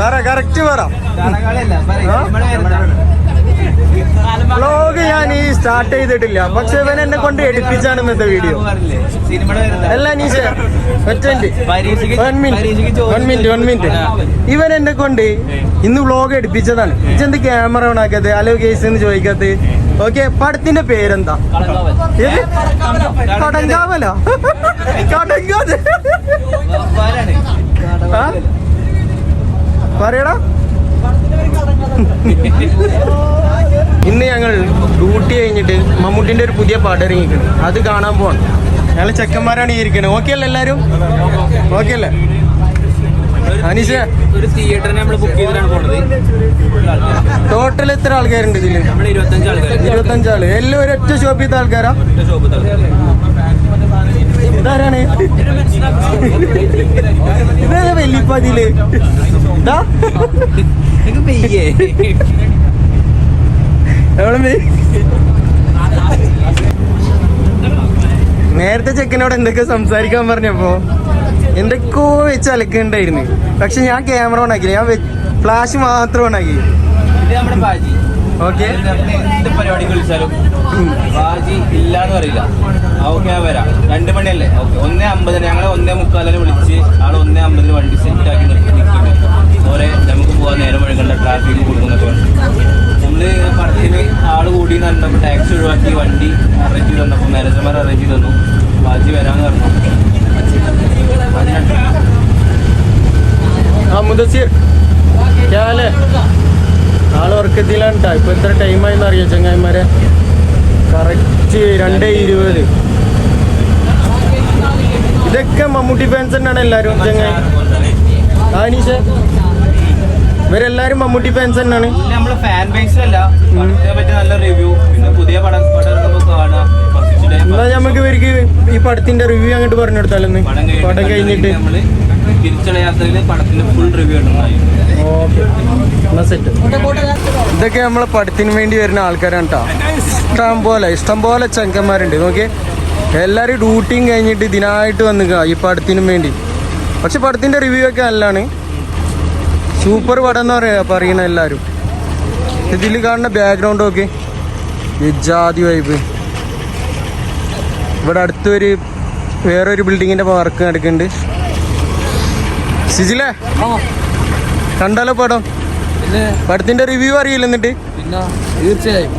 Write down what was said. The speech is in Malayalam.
പറ കറക്റ്റ് പറ. ബ്ലോഗ് ഞാൻ ഈ സ്റ്റാർട്ട് ചെയ്തിട്ടില്ല. പക്ഷെ ഇവൻ എന്നെ കൊണ്ട് എടുപ്പിച്ചാണ് ഇന്നത്തെ വീഡിയോ അല്ല നീശ മിനിറ്റ്. ഇവൻ എന്നെ കൊണ്ട് ഇന്ന് വ്ലോഗ് എടുപ്പിച്ചതാണ്. ഇജെന്ത് ക്യാമറ ഓൺ ആക്കാത്തത് ഹലോ കേസ് എന്ന് ചോദിക്കാത്ത? ഓക്കെ പടത്തിന്റെ പേരെന്താ? കടങ്കാവല? പറയടാ. ഇന്ന് ഞങ്ങൾ ഡ്യൂട്ടി കഴിഞ്ഞിട്ട് മമ്മൂട്ടിന്റെ ഒരു പുതിയ പാട്ട് ഇറങ്ങിക്കണം അത് കാണാൻ പോകണം ഞങ്ങൾ ചെക്കന്മാരാണ് ഈ ഇരിക്കണത് ഓക്കെ അല്ലേ എല്ലാരും? ഓക്കെ അല്ലേ? അനീഷ. ഒരു തിയേറ്ററിനെ നമ്മൾ ബുക്ക് ചെയ്തിട്ടാണ് പോണത്. ടോട്ടൽ എത്ര ആൾക്കാരുണ്ട് ഇരുപത്തഞ്ച് ആൾക്കാർ ഇരുപത്തഞ്ചാൾ. എല്ലാം ഒരൊറ്റ ഷോപ്പ് ചെയ്ത ആൾക്കാരാ. ഇതാരാണ് ഇതേതാ വെല്ലിപ്പതിൽ? നേരത്തെ ചെക്കനോട് എന്തൊക്കെ സംസാരിക്കാൻ പറഞ്ഞപ്പോ എന്തൊക്കെയോ വെച്ച് അലക്കുണ്ടായിരുന്നു. പക്ഷെ ഞാൻ ക്യാമറ ഓണാക്കില്ല ഞാൻ ഫ്ലാഷ് മാത്രം ഓണാക്കി ഓക്കെ. എന്ത് പരിപാടിക്ക് വിളിച്ചാലും ബാജി ഇല്ലാന്ന് പറയില്ല. ഓക്കെ ഞാൻ വരാം. രണ്ട് മണിയല്ലേ? ഓക്കെ ഒന്നേ അമ്പതിന് ഞങ്ങളെ ഒന്നേ മുക്കാലിന് വിളിച്ച് ആൾ ഒന്നേ അമ്പതിന് വണ്ടി സെറ്റ് ആക്കി നിർത്തി നിൽക്കുന്നുണ്ട് ഓരെ നമുക്ക് പോകാൻ നേരം വഴുകേണ്ട ട്രാഫിക് കൊടുക്കുന്നൊക്കെ നമ്മൾ പടത്തിന് ആൾ കൂടി കണ്ടപ്പോൾ ടാക്സി ഒഴിവാക്കി വണ്ടി അറേഞ്ച് ചെയ്ത് തന്നപ്പോൾ മാനേജർമാർ അറേഞ്ച് ചെയ്ത് തന്നു. ബാജി വരാന്ന് പറഞ്ഞു. क्या हाल ക്യാലേ ആൾ ഉറക്കത്തിലാണ് കേട്ടോ ഇപ്പൊ എത്ര ടൈമായിന്ന് അറിയാം ചങ്ങായിമാരെ? കറക്റ്റ് രണ്ട് ഇരുപത്. ഇതൊക്കെ മമ്മൂട്ടി ഫാൻസ് തന്നെയാണ് എല്ലാരും ചങ്ങായി. ആനീഷ ഇവരെല്ലാരും മമ്മൂട്ടി ഫാൻസ് തന്നെയാണ്. നമ്മൾ ഫാൻ ബേസിലല്ല നല്ല റിവ്യൂ പിന്നെ പുതിയ പടം എന്നാ നമുക്ക് ഇവർക്ക് ഈ പടത്തിന്റെ റിവ്യൂ അങ്ങോട്ട് പറഞ്ഞു കൊടുത്താലൊന്ന്. പടം കഴിഞ്ഞിട്ട് തിരിച്ചുള്ള യാത്രയിൽ പടത്തിന്റെ ഫുൾ റിവ്യൂ ഇതൊക്കെ നമ്മളെ പടത്തിന് വേണ്ടി വരുന്ന ആൾക്കാരാണ് കേട്ടോ ഇഷ്ടം പോലെ ഇഷ്ടം പോലെ ചങ്കന്മാരുണ്ട് നോക്കിയേ എല്ലാരും ഡ്യൂട്ടിയും കഴിഞ്ഞിട്ട് ഇതിനായിട്ട് വന്നിക്കുക ഈ പടത്തിനും വേണ്ടി. പക്ഷെ പടത്തിന്റെ റിവ്യൂ ഒക്കെ നല്ലതാണ്. സൂപ്പർ പടം എന്ന് പറയാ പറയണ എല്ലാവരും ഇതിൽ കാണുന്ന ബാക്ക്ഗ്രൗണ്ട് ഒക്കെ ജാതി വൈബ് ഇവിടെ അടുത്തൊരു വേറൊരു ബിൽഡിങ്ങിന്റെ വർക്ക് നടക്കുന്നുണ്ട്. സിജിലേ? കണ്ടാലോ പടം? പടത്തിന്റെ റിവ്യൂ അറിയില്ല എന്നിട്ട് പിന്നെ? തീർച്ചയായും.